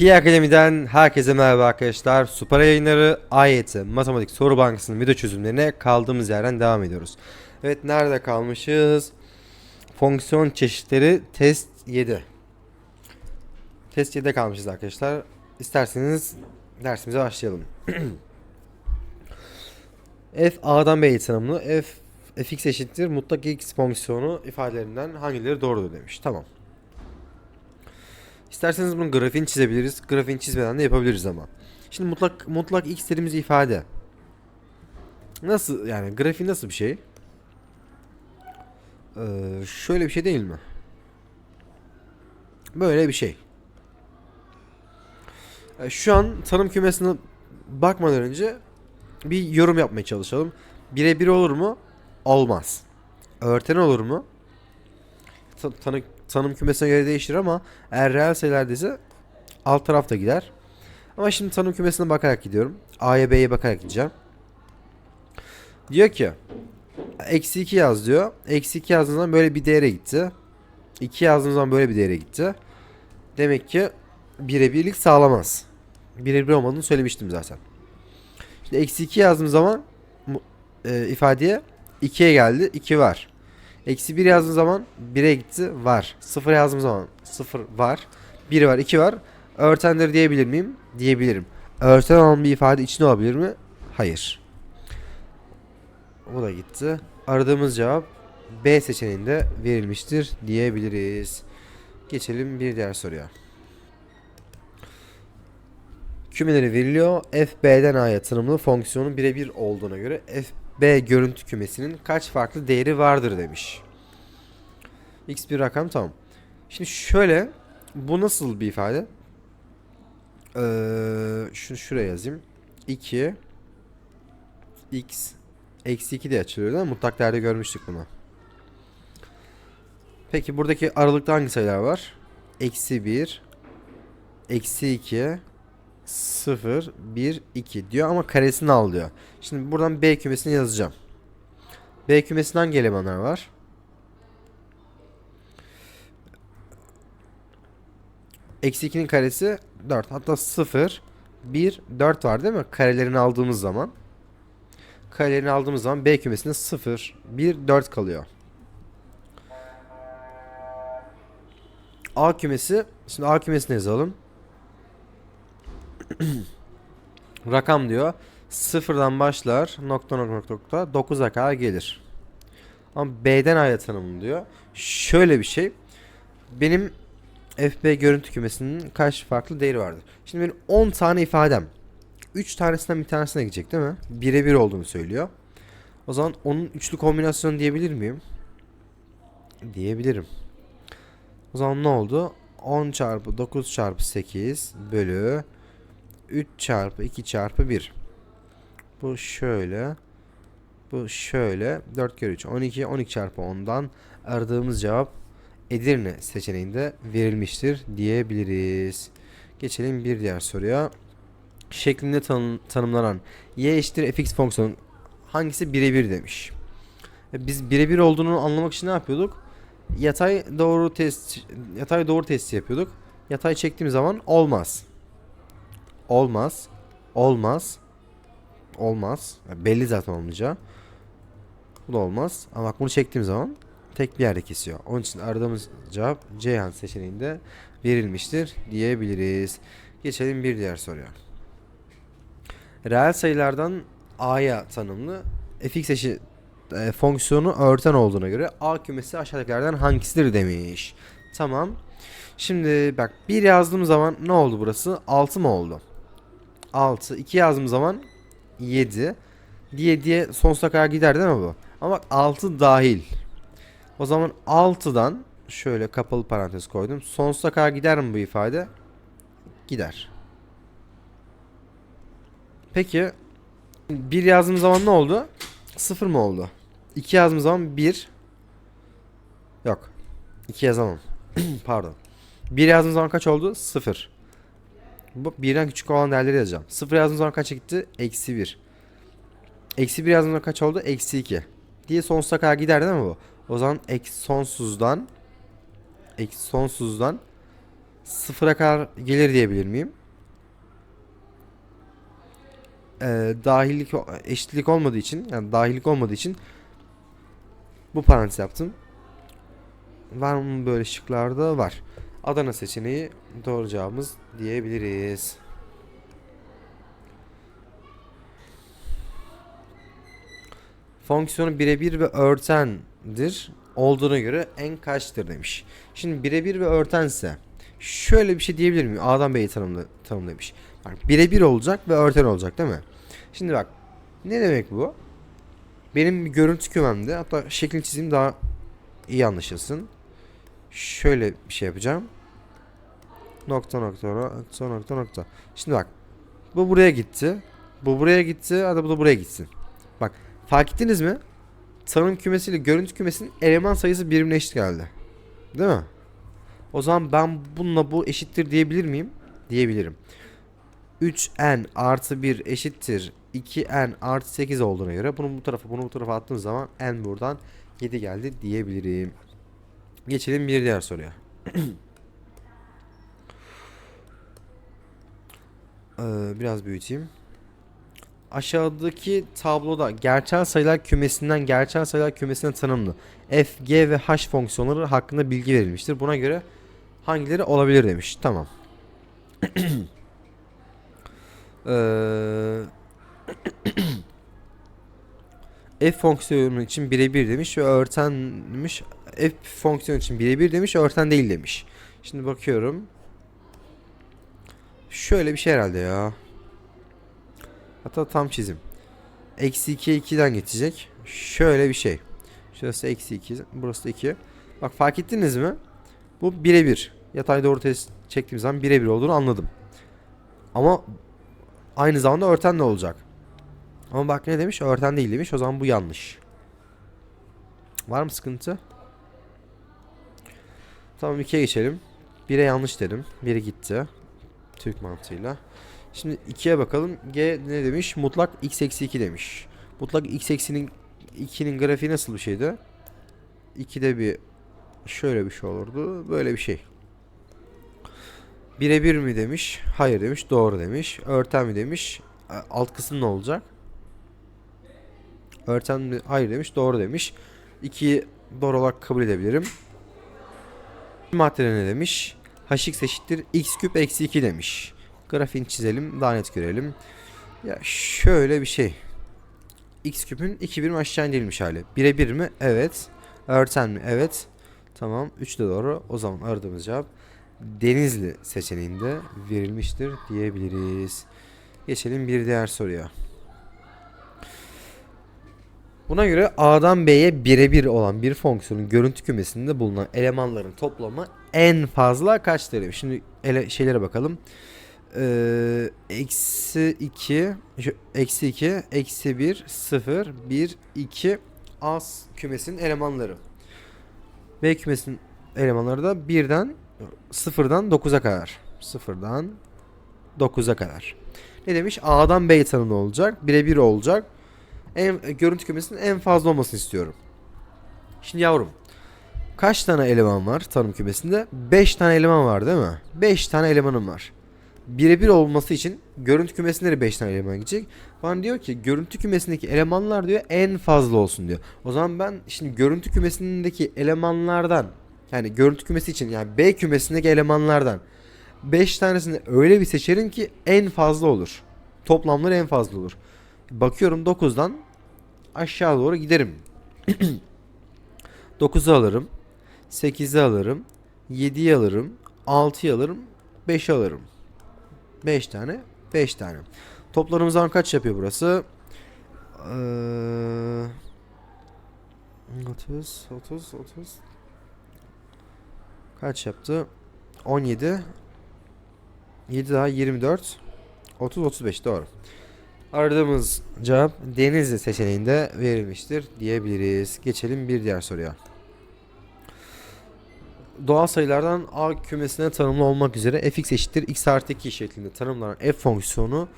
Pi Akademi'den herkese merhaba arkadaşlar. Süper yayınları AYT Matematik Soru Bankası'nın video çözümlerine kaldığımız yerden devam ediyoruz. Evet nerede kalmışız? Fonksiyon çeşitleri test 7. Test 7'de kalmışız arkadaşlar. İsterseniz dersimize başlayalım. f a'dan b'ye tanımlı. f fx eşittir mutlak x fonksiyonu ifadelerinden hangileri doğrudur demiş. Tamam. İsterseniz bunun grafiğini çizebiliriz. Grafiğini çizmeden de yapabiliriz ama. Şimdi mutlak mutlak x dediğimiz ifade. Nasıl yani grafiği nasıl bir şey? Ee, şöyle bir şey değil mi? Böyle bir şey. Ee, şu an tanım kümesine bakmadan önce bir yorum yapmaya çalışalım. Birebir olur mu? Olmaz. Örten olur mu? Ta- tanı- tanım kümesine göre değişir ama eğer reel sayılardaysa alt tarafta gider. Ama şimdi tanım kümesine bakarak gidiyorum. A'ya B'ye bakarak gideceğim. Diyor ki eksi 2 yaz diyor. Eksi 2 yazdığım zaman böyle bir değere gitti. 2 yazdığım zaman böyle bir değere gitti. Demek ki birebirlik sağlamaz. Birebir olmadığını söylemiştim zaten. Şimdi eksi 2 yazdığım zaman e, ifadeye 2'ye geldi. 2 var. Eksi 1 yazdığım zaman 1'e gitti. Var. 0 yazdığım zaman 0 var. 1 var. 2 var. Örtendir diyebilir miyim? Diyebilirim. Örten olan bir ifade içinde olabilir mi? Hayır. Bu da gitti. Aradığımız cevap B seçeneğinde verilmiştir diyebiliriz. Geçelim bir diğer soruya. Kümeleri veriliyor. F B'den A'ya tanımlı fonksiyonun birebir olduğuna göre F B görüntü kümesinin kaç farklı değeri vardır demiş. X bir rakam tamam. Şimdi şöyle bu nasıl bir ifade? Ee, şunu şuraya yazayım. 2 x eksi 2 diye açılıyor değil mi? Mutlak değerde görmüştük bunu. Peki buradaki aralıkta hangi sayılar var? Eksi 1 eksi 2 0 1 2 diyor ama karesini al diyor. Şimdi buradan B kümesini yazacağım. B kümesinde hangi elemanlar var? Eksi 2'nin karesi 4. Hatta 0, 1, 4 var değil mi? Karelerini aldığımız zaman. Karelerini aldığımız zaman B kümesinde 0, 1, 4 kalıyor. A kümesi. Şimdi A kümesini yazalım. Rakam diyor. Sıfırdan başlar. Nokta nokta nokta nokta. 9'a kadar gelir. Ama B'den A'ya tanımlı diyor. Şöyle bir şey. Benim FB görüntü kümesinin kaç farklı değeri vardır? Şimdi benim 10 tane ifadem. 3 tanesinden bir tanesine gidecek değil mi? Birebir olduğunu söylüyor. O zaman onun üçlü kombinasyonu diyebilir miyim? Diyebilirim. O zaman ne oldu? 10 çarpı 9 çarpı 8 bölü 3 çarpı 2 çarpı 1. Bu şöyle. Bu şöyle. 4 kere 3. 12. 12 çarpı 10'dan aradığımız cevap Edirne seçeneğinde verilmiştir diyebiliriz. Geçelim bir diğer soruya. Şeklinde tanım, tanımlanan y eşittir fx fonksiyonu hangisi birebir demiş. E, Biz birebir olduğunu anlamak için ne yapıyorduk? Yatay doğru test yatay doğru testi yapıyorduk. Yatay çektiğim zaman olmaz. Olmaz. Olmaz. Olmaz. Ya belli zaten olmayacağı. Bu da olmaz. Ama bak bunu çektiğim zaman tek bir yerde kesiyor. Onun için aradığımız cevap Ceyhan seçeneğinde verilmiştir diyebiliriz. Geçelim bir diğer soruya. Reel sayılardan A'ya tanımlı fx eşit e, fonksiyonu örten olduğuna göre A kümesi aşağıdakilerden hangisidir demiş. Tamam. Şimdi bak bir yazdığım zaman ne oldu burası? 6 mı oldu? 6. 2 yazdığım zaman 7. Diye diye sonsuza kadar gider değil mi bu? Ama bak 6 dahil. O zaman 6'dan şöyle kapalı parantez koydum. Sonsuza kadar gider mi bu ifade? Gider. Peki 1 yazdığım zaman ne oldu? 0 mı oldu? 2 yazdığım zaman 1 Yok. 2 yazamam. Pardon. 1 yazdığım zaman kaç oldu? 0. Bu birden küçük olan değerleri yazacağım. 0 yazdığım zaman kaça gitti? Eksi 1. Eksi 1 yazdığım zaman kaç oldu? Eksi 2. Diye sonsuza kadar gider değil mi bu? O zaman eksi sonsuzdan eksi sonsuzdan sıfıra kadar gelir diyebilir miyim? Ee, dahillik eşitlik olmadığı için yani dahillik olmadığı için bu parantez yaptım. Var mı böyle şıklarda? Var. Adana seçeneği doğru cevabımız diyebiliriz. Fonksiyonu birebir ve örtendir. Olduğuna göre en kaçtır demiş. Şimdi birebir ve örtense şöyle bir şey diyebilir miyim? A'dan B'yi tanımla, tanımlamış. Birebir olacak ve örten olacak değil mi? Şimdi bak ne demek bu? Benim bir görüntü kümemde hatta şeklini çizeyim daha iyi anlaşılsın. Şöyle bir şey yapacağım. Nokta nokta nokta nokta nokta. Şimdi bak. Bu buraya gitti. Bu buraya gitti. Hadi bu da buraya gitsin. Bak fark ettiniz mi? Tanım kümesiyle görüntü kümesinin eleman sayısı birbirine eşit geldi. Değil mi? O zaman ben bununla bu eşittir diyebilir miyim? Diyebilirim. 3n artı 1 eşittir 2n artı 8 olduğuna göre bunu bu tarafa bunu bu tarafa attığım zaman n buradan 7 geldi diyebilirim. Geçelim bir diğer soruya. Ee, biraz büyüteyim. Aşağıdaki tabloda gerçel sayılar kümesinden gerçel sayılar kümesine tanımlı f, g ve h fonksiyonları hakkında bilgi verilmiştir. Buna göre hangileri olabilir demiş. Tamam. Ee, f fonksiyonu için birebir demiş ve örtenmiş. F fonksiyonu için birebir demiş, örten değil demiş. Şimdi bakıyorum. Şöyle bir şey herhalde ya. Hatta tam çizim. Eksi 2'ye 2'den geçecek. Şöyle bir şey. Şurası eksi 2. Burası da 2. Bak fark ettiniz mi? Bu birebir. Yatay doğru test çektiğim zaman birebir olduğunu anladım. Ama aynı zamanda örten de olacak. Ama bak ne demiş? Örten değil demiş. O zaman bu yanlış. Var mı sıkıntı? Tamam 2'ye geçelim. 1'e yanlış dedim. 1'e gitti. Türk mantığıyla. Şimdi 2'ye bakalım. G ne demiş? Mutlak x eksi 2 demiş. Mutlak x eksi'nin 2'nin grafiği nasıl bir şeydi? 2'de bir şöyle bir şey olurdu. Böyle bir şey. Birebir mi demiş? Hayır demiş. Doğru demiş. Örten mi demiş? Alt kısım ne olacak? Örten mi? Hayır demiş. Doğru demiş. 2'yi doğru olarak kabul edebilirim. Madde ne demiş? hx eşittir x küp eksi 2 demiş. Grafiğini çizelim daha net görelim. Ya şöyle bir şey. x küpün 2 birim aşağı indirilmiş hali. 1'e 1 mi? Evet. Örten mi? Evet. Tamam. 3 de doğru. O zaman aradığımız cevap Denizli seçeneğinde verilmiştir diyebiliriz. Geçelim bir diğer soruya. Buna göre A'dan B'ye birebir olan bir fonksiyonun görüntü kümesinde bulunan elemanların toplamı en fazla kaç derim? Şimdi ele, şeylere bakalım. Ee, eksi 2 şu, eksi 2 eksi 1 0 1 2 az kümesinin elemanları. B kümesinin elemanları da 1'den 0'dan 9'a kadar. 0'dan 9'a kadar. Ne demiş? A'dan B tanımlı olacak. Birebir olacak. En, görüntü kümesinin en fazla olmasını istiyorum. Şimdi yavrum. Kaç tane eleman var tanım kümesinde? 5 tane eleman var değil mi? 5 tane elemanım var. Birebir olması için görüntü kümesinde de 5 tane eleman gidecek. Bana diyor ki görüntü kümesindeki elemanlar diyor en fazla olsun diyor. O zaman ben şimdi görüntü kümesindeki elemanlardan yani görüntü kümesi için yani B kümesindeki elemanlardan 5 tanesini öyle bir seçerim ki en fazla olur. Toplamları en fazla olur. Bakıyorum 9'dan aşağı doğru giderim. 9'u alırım. 8'i alırım. 7'yi alırım. 6'yı alırım. 5'i alırım. 5 tane. 5 tane. Toplarımız zaman kaç yapıyor burası? Ee, 30, 30, 30. Kaç yaptı? 17. 7 daha 24. 30, 35 doğru. Aradığımız cevap Denizli seçeneğinde verilmiştir diyebiliriz. Geçelim bir diğer soruya. Doğal sayılardan A kümesine tanımlı olmak üzere fx eşittir x artı 2 şeklinde tanımlanan f fonksiyonu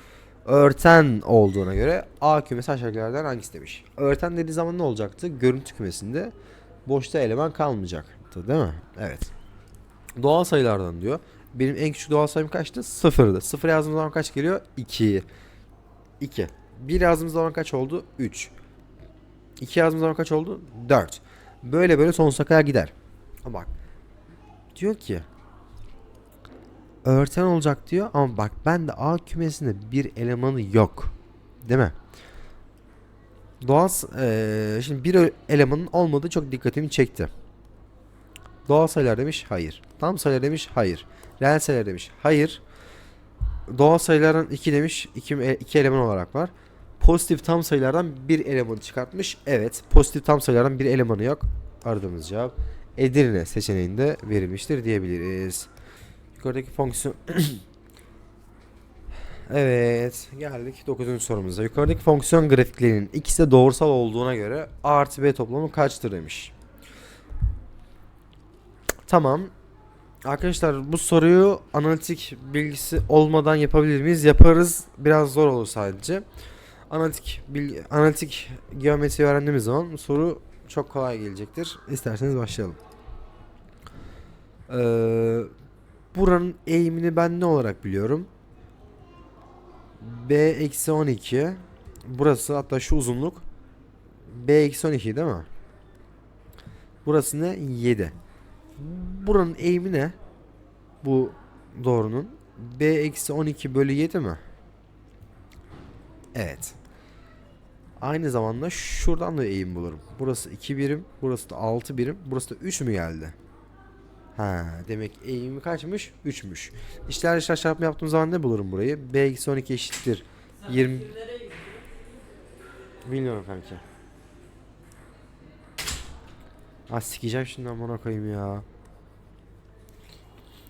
örten olduğuna göre A kümesi aşağıdakilerden hangisi demiş. Örten dediği zaman ne olacaktı? Görüntü kümesinde boşta eleman kalmayacaktı değil mi? Evet. Doğal sayılardan diyor. Benim en küçük doğal sayım kaçtı? 0'dı. 0 yazdığım zaman kaç geliyor? 2. 2. 1 yazdığım zaman kaç oldu? 3. 2 yazdığım zaman kaç oldu? 4. Böyle böyle sonsuza kadar gider. Ama bak. Diyor ki öğretmen olacak diyor ama bak ben de A kümesinde bir elemanı yok. Değil mi? Doğal eee, şimdi bir elemanın olmadığı çok dikkatimi çekti. Doğal sayılar demiş hayır. Tam sayılar demiş hayır. Reel sayılar demiş hayır. Doğal sayılardan 2 demiş 2 iki eleman olarak var. Pozitif tam sayılardan bir elemanı çıkartmış. Evet. Pozitif tam sayılardan bir elemanı yok. Aradığımız cevap Edirne seçeneğinde verilmiştir diyebiliriz. Yukarıdaki fonksiyon Evet geldik 9. sorumuza. Yukarıdaki fonksiyon grafiklerinin ikisi de doğrusal olduğuna göre A artı B toplamı kaçtır demiş. Tamam. Arkadaşlar bu soruyu analitik bilgisi olmadan yapabilir miyiz? Yaparız. Biraz zor olur sadece. Analitik bilgi, analitik geometri öğrendiğimiz zaman soru çok kolay gelecektir. İsterseniz başlayalım. Ee, buranın eğimini ben ne olarak biliyorum? B eksi 12 Burası hatta şu uzunluk B eksi 12 değil mi? Burası ne? 7 Buranın eğimi ne? Bu doğrunun B eksi 12 bölü 7 mi? Evet Aynı zamanda şuradan da eğim bulurum Burası 2 birim Burası da 6 birim Burası da 3 mü geldi? Ha, demek eğimi kaçmış? 3'müş. İşler dışlar çarpımı yaptığım zaman ne bulurum burayı? B eksi 12 eşittir 20 Bilmiyorum kanki. Ah sikeceğim şimdi amına koyayım ya.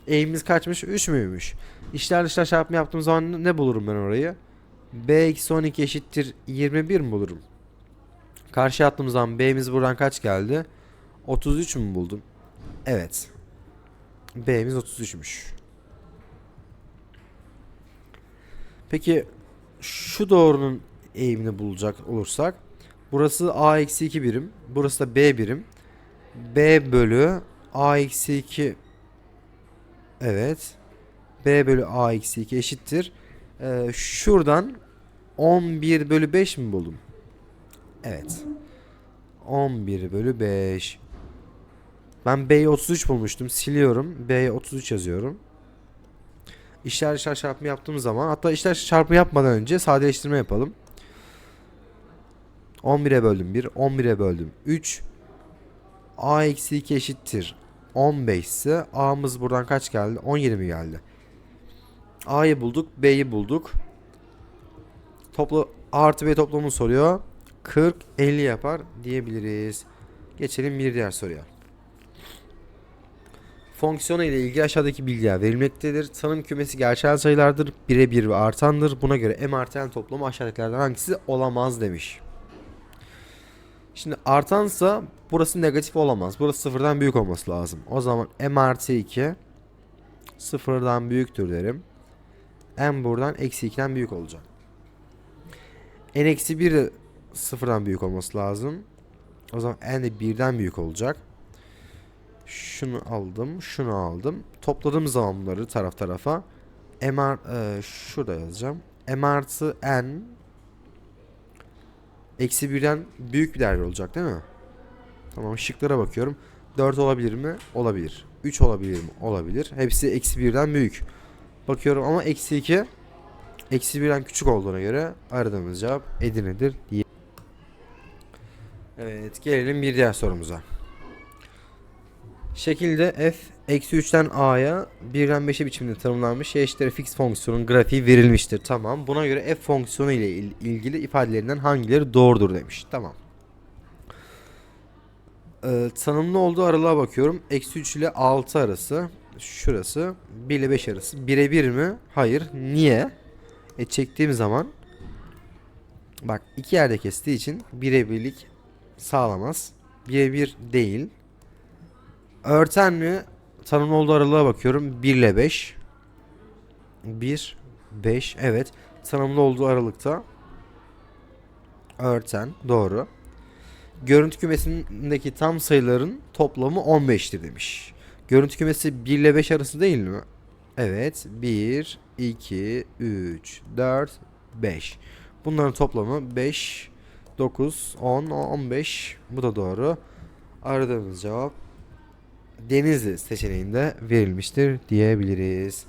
Eğimimiz kaçmış? 3 müymüş? İşler dışlar çarpımı yaptığım zaman ne bulurum ben orayı? B eksi 12 eşittir 21 mi bulurum? Karşı attığım zaman B'miz buradan kaç geldi? 33 mü buldum? Evet. B'miz 33'müş. Peki şu doğrunun eğimini bulacak olursak burası a eksi 2 birim burası da b birim b bölü a eksi 2 evet. B bölü a eksi 2 eşittir. Ee, şuradan 11 bölü 5 mi buldum? Evet. 11 bölü 5 ben b'yi 33 bulmuştum. Siliyorum. B'ye 33 yazıyorum. İşler dışlar çarpımı yaptığım zaman hatta işler çarpımı yapmadan önce sadeleştirme yapalım. 11'e böldüm 1, 11'e böldüm 3. A eksi 2 eşittir 15 ise A'mız buradan kaç geldi? 17 mi geldi? A'yı bulduk, B'yi bulduk. Toplu A artı B toplamını soruyor. 40, 50 yapar diyebiliriz. Geçelim bir diğer soruya. Fonksiyonu ile ilgili aşağıdaki bilgiler verilmektedir. Tanım kümesi gerçel sayılardır. Birebir ve artandır. Buna göre m artı n toplamı aşağıdakilerden hangisi olamaz demiş. Şimdi artansa burası negatif olamaz. Burası sıfırdan büyük olması lazım. O zaman m artı 2 sıfırdan büyüktür derim. m buradan eksi 2'den büyük olacak. n eksi 1 de sıfırdan büyük olması lazım. O zaman n de birden büyük olacak. Şunu aldım, şunu aldım. Topladığım zaman bunları taraf tarafa m e, şurada yazacağım. m artı n eksi birden büyük bir değer olacak değil mi? Tamam şıklara bakıyorum. 4 olabilir mi? Olabilir. 3 olabilir mi? Olabilir. Hepsi eksi birden büyük. Bakıyorum ama eksi 2 eksi birden küçük olduğuna göre aradığımız cevap Edirne'dir diye. Evet gelelim bir diğer sorumuza. Şekilde f eksi 3'ten a'ya 1'den 5'e biçimde tanımlanmış y eşittir fx fonksiyonun grafiği verilmiştir. Tamam. Buna göre f fonksiyonu ile il- ilgili ifadelerinden hangileri doğrudur demiş. Tamam. Ee, tanımlı olduğu aralığa bakıyorum. Eksi 3 ile 6 arası. Şurası. 1 ile 5 arası. Birebir mi? Hayır. Niye? E çektiğim zaman bak iki yerde kestiği için birebirlik sağlamaz. Birebir değil. Örten mi? Tanımlı olduğu aralığa bakıyorum. 1 ile 5. 1, 5. Evet. Tanımlı olduğu aralıkta. Örten. Doğru. Görüntü kümesindeki tam sayıların toplamı 15'tir demiş. Görüntü kümesi 1 ile 5 arası değil mi? Evet. 1, 2, 3, 4, 5. Bunların toplamı 5, 9, 10, 15. Bu da doğru. Aradığımız cevap Denizli seçeneğinde verilmiştir diyebiliriz.